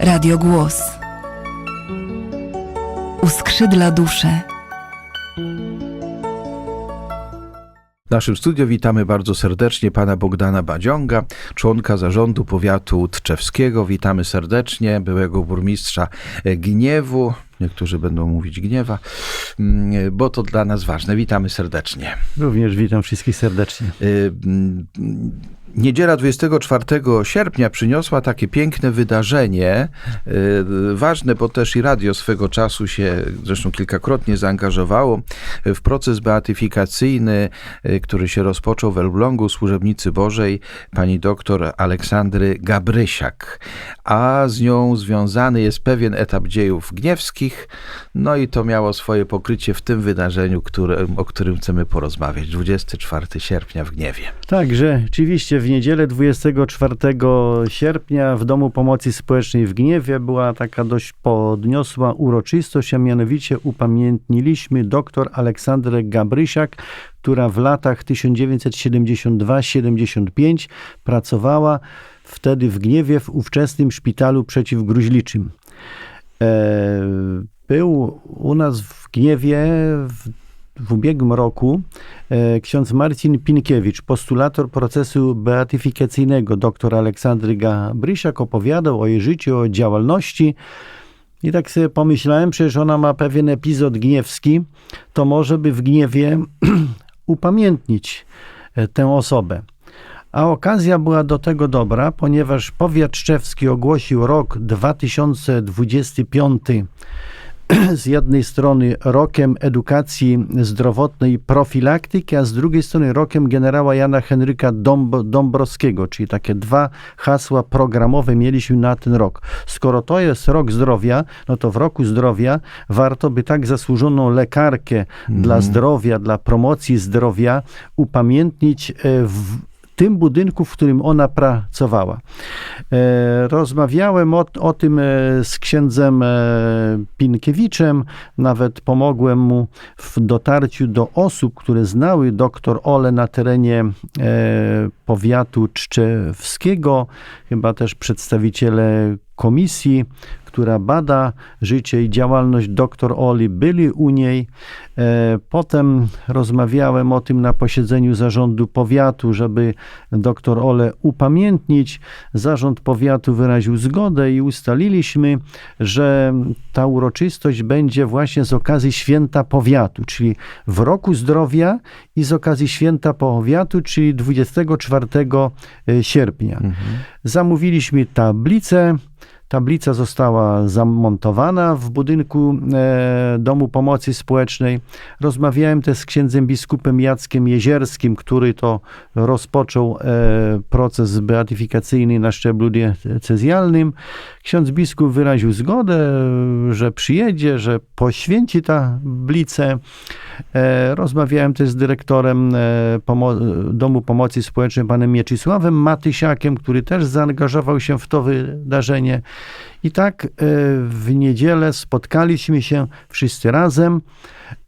Radio Głos. Uskrzydla duszę. W naszym studiu witamy bardzo serdecznie pana Bogdana Badziąga, członka zarządu powiatu tczewskiego. Witamy serdecznie, byłego burmistrza Gniewu. Niektórzy będą mówić gniewa, mm, bo to dla nas ważne. Witamy serdecznie. Również witam wszystkich serdecznie. Y, mm, Niedziela 24 sierpnia przyniosła takie piękne wydarzenie, y, ważne, bo też i radio swego czasu się zresztą kilkakrotnie zaangażowało w proces beatyfikacyjny, y, który się rozpoczął w Elblągu służebnicy Bożej pani doktor Aleksandry Gabrysiak, a z nią związany jest pewien etap dziejów gniewskich, no i to miało swoje pokrycie w tym wydarzeniu, które, o którym chcemy porozmawiać, 24 sierpnia w Gniewie. Także rzeczywiście w niedzielę 24 sierpnia w Domu Pomocy Społecznej w Gniewie była taka dość podniosła uroczystość, a mianowicie upamiętniliśmy dr Aleksandrę Gabrysiak, która w latach 1972-75 pracowała wtedy w Gniewie w ówczesnym szpitalu przeciwgruźliczym. E, Był u nas w Gniewie w w ubiegłym roku e, ksiądz Marcin Pinkiewicz, postulator procesu beatyfikacyjnego. Dr Aleksandry Gabrysiak opowiadał o jej życiu, o działalności. I tak sobie pomyślałem, przecież ona ma pewien epizod gniewski, to może by w gniewie upamiętnić e, tę osobę. A okazja była do tego dobra, ponieważ powiat szczewski ogłosił rok 2025 z jednej strony rokiem edukacji zdrowotnej i profilaktyki, a z drugiej strony rokiem generała Jana Henryka Dąb- Dąbrowskiego, czyli takie dwa hasła programowe mieliśmy na ten rok. Skoro to jest rok zdrowia, no to w roku zdrowia warto by tak zasłużoną lekarkę dla zdrowia, dla promocji zdrowia upamiętnić e, w tym budynku, w którym ona pracowała. E, Rozmawiałem o, o tym e, z księdzem e, Pinkiewiczem, nawet pomogłem mu w dotarciu do osób, które znały doktor Ole na terenie powiatu czczewskiego, chyba też przedstawiciele komisji, która bada życie i działalność dr Oli, byli u niej. E, Potem rozmawiałem o tym na posiedzeniu zarządu powiatu, żeby dr Ole upamiętnić. Zarząd powiatu wyraził zgodę i ustaliliśmy, że ta uroczystość będzie właśnie z okazji święta powiatu, czyli w roku zdrowia i z okazji święta powiatu, czyli 24 sierpnia. Zamówiliśmy tablicę. Tablica została zamontowana w budynku e, Domu Pomocy Społecznej. Rozmawiałem też z księdzem biskupem Jackiem Jezierskim, który to rozpoczął e, proces beatyfikacyjny na szczeblu diecezjalnym. Ksiądz biskup wyraził zgodę, że przyjedzie, że poświęci tablicę. E, rozmawiałem też z dyrektorem e, pomo- Domu Pomocy Społecznej, panem Mieczysławem Matysiakiem, który też zaangażował się w to wydarzenie. I tak e, w niedzielę spotkaliśmy się wszyscy razem.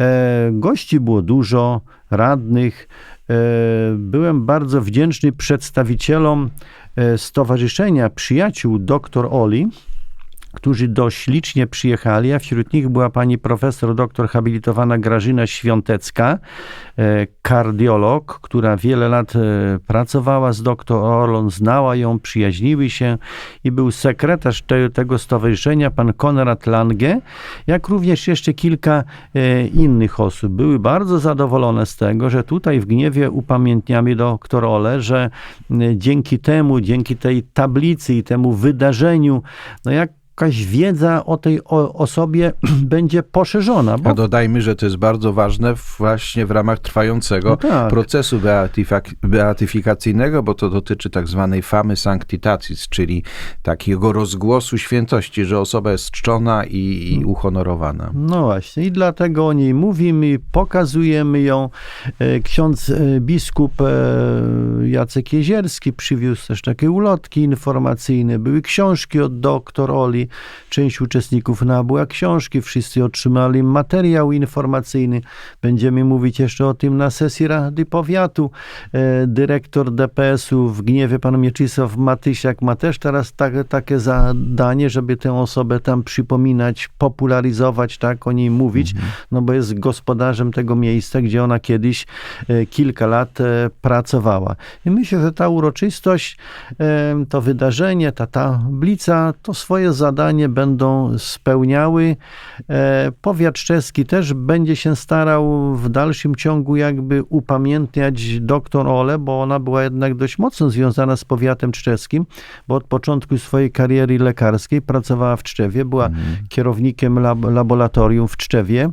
E, Gości było dużo, radnych. E, Byłem bardzo wdzięczny przedstawicielom Stowarzyszenia Przyjaciół dr Oli, którzy dość licznie przyjechali, a wśród nich była pani profesor doktor habilitowana Grażyna Świątecka, e, kardiolog, która wiele lat e, pracowała z doktor Orlon, znała ją, przyjaźniły się i był sekretarz te, tego stowarzyszenia, pan Konrad Lange, jak również jeszcze kilka e, innych osób. Były bardzo zadowolone z tego, że tutaj w Gniewie upamiętniamy doktor Ole, że dzięki temu, dzięki tej tablicy i temu wydarzeniu, no jak jakaś wiedza o tej osobie będzie poszerzona. Bo A dodajmy, że to jest bardzo ważne właśnie w ramach trwającego No tak. procesu beatyfikacyjnego, bo to dotyczy tak zwanej famy sanctitatis, czyli takiego rozgłosu świętości, że osoba jest czczona i, i uhonorowana. No właśnie, i dlatego o niej mówimy, pokazujemy ją. E, Ksiądz e, biskup e, Jacek Jezierski przywiózł też takie ulotki informacyjne, były książki od doktor Oli. Część uczestników nabyła książki, wszyscy otrzymali materiał informacyjny. Będziemy mówić jeszcze o tym na sesji Rady Powiatu. E, Dyrektor DPS-u w Gniewie, pan Mieczysław Matysiak, ma też teraz tak, takie zadanie, żeby tę osobę tam przypominać, popularyzować, tak, o niej mówić, no bo jest gospodarzem tego miejsca, gdzie ona kiedyś e, kilka lat e, pracowała. I myślę, że ta uroczystość, to wydarzenie, ta tablica, to swoje zadanie będą spełniały. E, Powiat czeski też będzie się starał w dalszym ciągu jakby upamiętniać doktor Ole, bo ona była jednak dość mocno związana z powiatem czeskim, bo od początku swojej kariery lekarskiej pracowała w Czczewie, była kierownikiem lab laboratorium w Czczewie,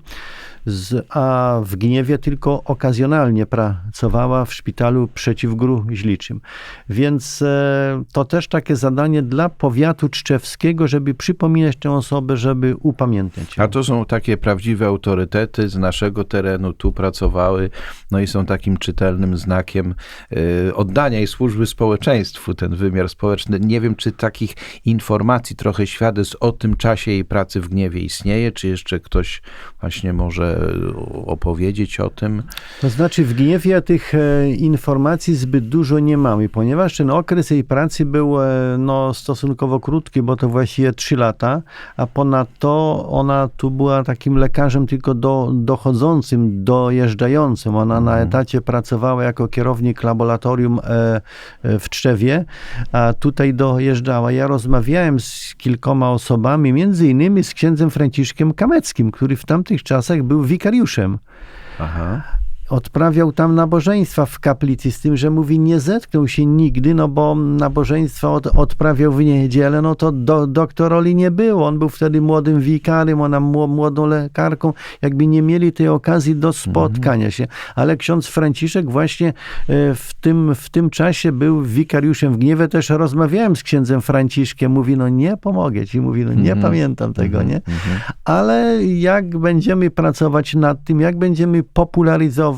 z, a w Gniewie tylko okazjonalnie pracowała w szpitalu przeciwgruźliczym. Więc e, to też takie zadanie dla powiatu czczewskiego, żeby przypominać tę osobę, żeby upamiętniać. ją. A to są takie prawdziwe autorytety z naszego terenu, tu pracowały, no i są takim czytelnym znakiem y, oddania i służby społeczeństwu, ten wymiar społeczny. Nie wiem, czy takich informacji, trochę świadectw o tym czasie jej pracy w Gniewie istnieje, czy jeszcze ktoś właśnie może opowiedzieć o tym? To znaczy w Gniewie tych e, informacji zbyt dużo nie mamy, ponieważ ten okres jej pracy był e, no, stosunkowo krótki, bo to właściwie 3 lata, a ponadto ona tu była takim lekarzem tylko do, dochodzącym, dojeżdżającym. Ona na etacie pracowała jako kierownik laboratorium e, w Czczewie, a tutaj dojeżdżała. Ja rozmawiałem z kilkoma osobami, między innymi z księdzem Franciszkiem Kameckim, który w tamtych czasach był wikariuszem Aha. Odprawiał tam nabożeństwa w kaplicy, z tym, że mówi, nie zetknął się nigdy, no bo nabożeństwa od, odprawiał w niedzielę, no to do, doktor Oli nie było. On był wtedy młodym wikarym, ona mło- młodą lekarką, jakby nie mieli tej okazji do spotkania się. Ale ksiądz Franciszek właśnie e, w tym, w tym czasie był wikariuszem w Gniewie. Też rozmawiałem z księdzem Franciszkiem, mówi, no nie pomogę ci, mówi, no nie pamiętam tego, nie? ale jak będziemy pracować nad tym, jak będziemy popularyzować,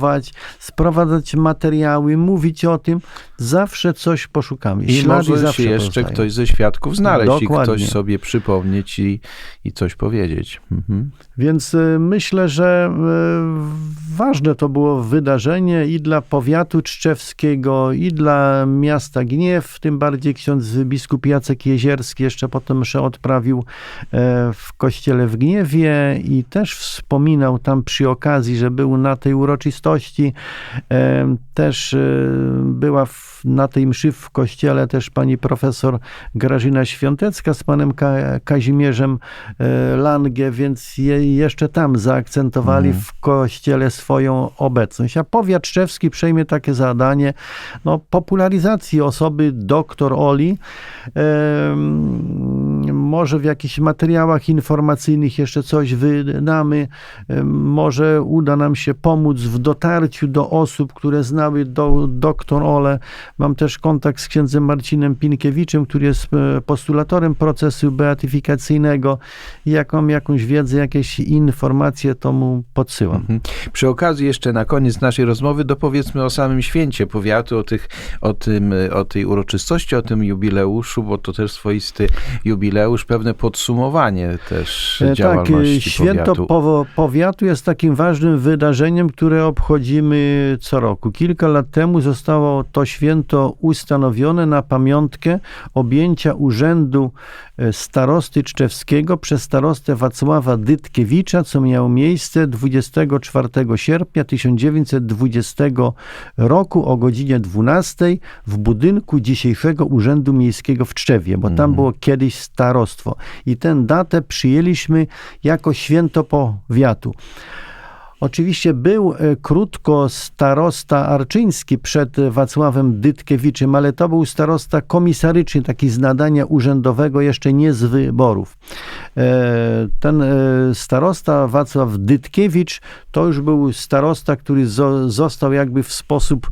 sprowadzać materiały, mówić o tym, zawsze coś poszukamy. I Ślady może się jeszcze pozostają. ktoś ze świadków znaleźć i Dokładnie. ktoś sobie przypomnieć i, i coś powiedzieć. Mhm. Więc y, myślę, że y, ważne to było wydarzenie i dla powiatu czczewskiego, i dla miasta Gniew, tym bardziej ksiądz biskup Jacek Jezierski jeszcze potem mszę odprawił e, w kościele w Gniewie i też wspominał tam przy okazji, że był na tej uroczystości. E, Też e, była w, na tej mszy w kościele też pani profesor Grażyna Świątecka z panem Ka- Kazimierzem e, Lange, więc je, jeszcze tam zaakcentowali w kościele swoją obecność. A powiat czczewski przejmie takie zadanie no, popularyzacji osoby doktor Oli. Może w jakichś materiałach informacyjnych jeszcze coś wydamy. Może uda nam się pomóc w dotarciu do osób, które znały do, doktor Ole. Mam też kontakt z księdzem Marcinem Pinkiewiczem, który jest e, postulatorem procesu beatyfikacyjnego. Jak mam jakąś wiedzę, jakieś informacje, to mu podsyłam. Mhm. Przy okazji jeszcze na koniec naszej rozmowy dopowiedzmy o samym święcie powiatu, o, tych, o, tym, o tej uroczystości, o tym jubileuszu, bo to też swoisty jubileusz, pewne podsumowanie też E, Tak, działalności e, święto powiatu. powiatu jest takim ważnym wydarzeniem, które obchodzimy co roku. Kilka lat temu zostało to święto ustanowione na pamiątkę objęcia urzędu e, starosty czczewskiego przez starostę Wacława Dytkiewicza, co miało miejsce 24 sierpnia 1920 roku o godzinie 12 w budynku dzisiejszego Urzędu Miejskiego w Czczewie, bo tam było kiedyś starostwo. I tę datę przyjęliśmy jako święto powiatu. Oczywiście był e, krótko starosta Arczyński przed Wacławem Dytkiewiczem, ale to był starosta komisaryczny, taki z nadania urzędowego, jeszcze nie z wyborów. E, Ten e, starosta Wacław Dytkiewicz to już był starosta, który zo- został jakby w sposób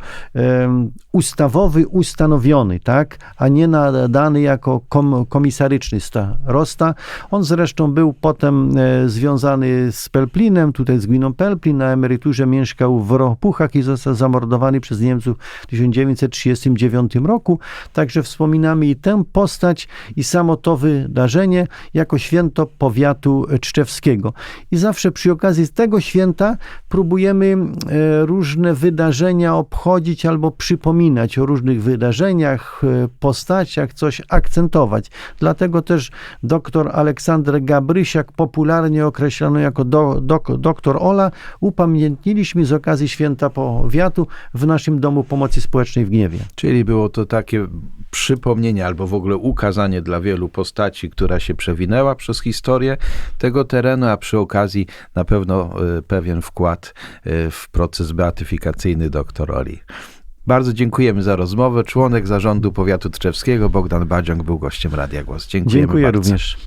ustawowy ustanowiony, tak, a nie nadany jako kom- komisaryczny starosta. On zresztą był potem związany z Pelplinem, tutaj z gminą Pelplin, Na emeryturze mieszkał w Ropuchach i został zamordowany przez Niemców w 1939 roku. Także wspominamy i tę postać i samo to wydarzenie jako święto powiatu czczewskiego. I zawsze przy okazji tego święta próbujemy e, różne wydarzenia obchodzić albo przypominać o różnych wydarzeniach, e, postaciach, coś akcentować. Dlatego też dr Aleksander Gabrysiak, popularnie określany jako do, dok, doktor Ola, upamiętniliśmy z okazji święta powiatu w naszym Domu Pomocy Społecznej w Gniewie. Czyli było to takie przypomnienie albo w ogóle ukazanie dla wielu postaci, która się przewinęła przez historię tego terenu, a przy okazji na pewno y, pewien wkład y, w proces beatyfikacyjny dr Oli. Bardzo dziękujemy za rozmowę. Członek zarządu powiatu tczewskiego Bogdan Badziąg był gościem Radia Głos. Dziękujemy Dziękuję bardzo. również.